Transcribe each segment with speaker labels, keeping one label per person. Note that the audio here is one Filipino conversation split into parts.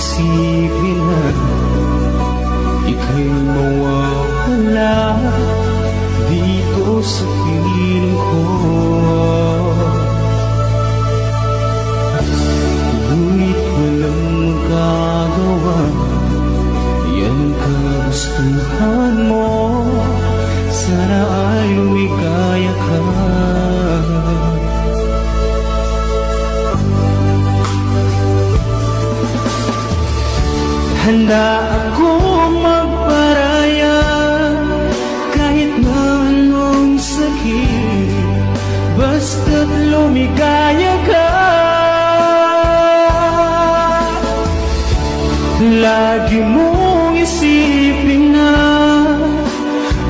Speaker 1: isipin na Ika'y mawawala Dito sa Handa akong magparaya Kahit na anong sakit. Basta't lumigaya ka. Lagi mong isipin na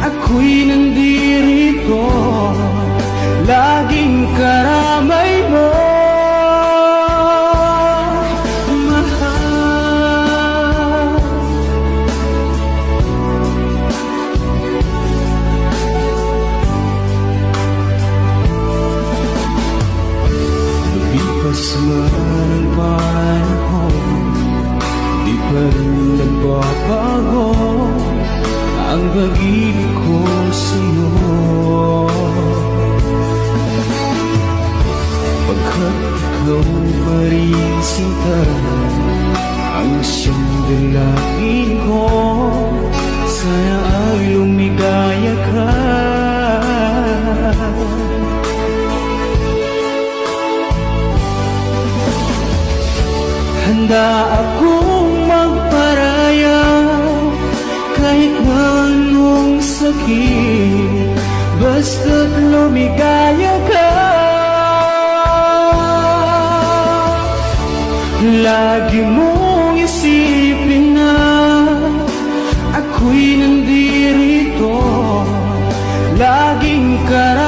Speaker 1: Ako'y nandirito nagbabago Ang pag-ibig ko sa'yo. Pagkat ikaw pa rin sinta Ang siyang dalangin ko Sana ay lumigaya ka. Handa akong Lagi mong isipin na Ako'y nandirito Laging karamay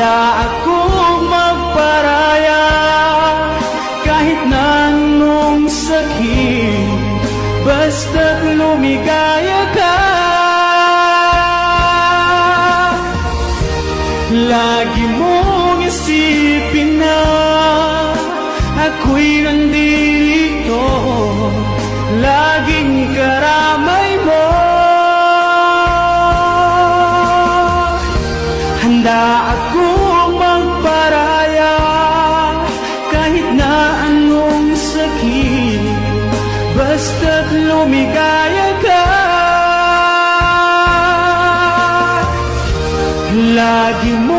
Speaker 1: Handa akong magparaya Kahit na anong sakit Basta't lumigaya ka. Lagi mong isipin na Ako'y nandito Laging karamay you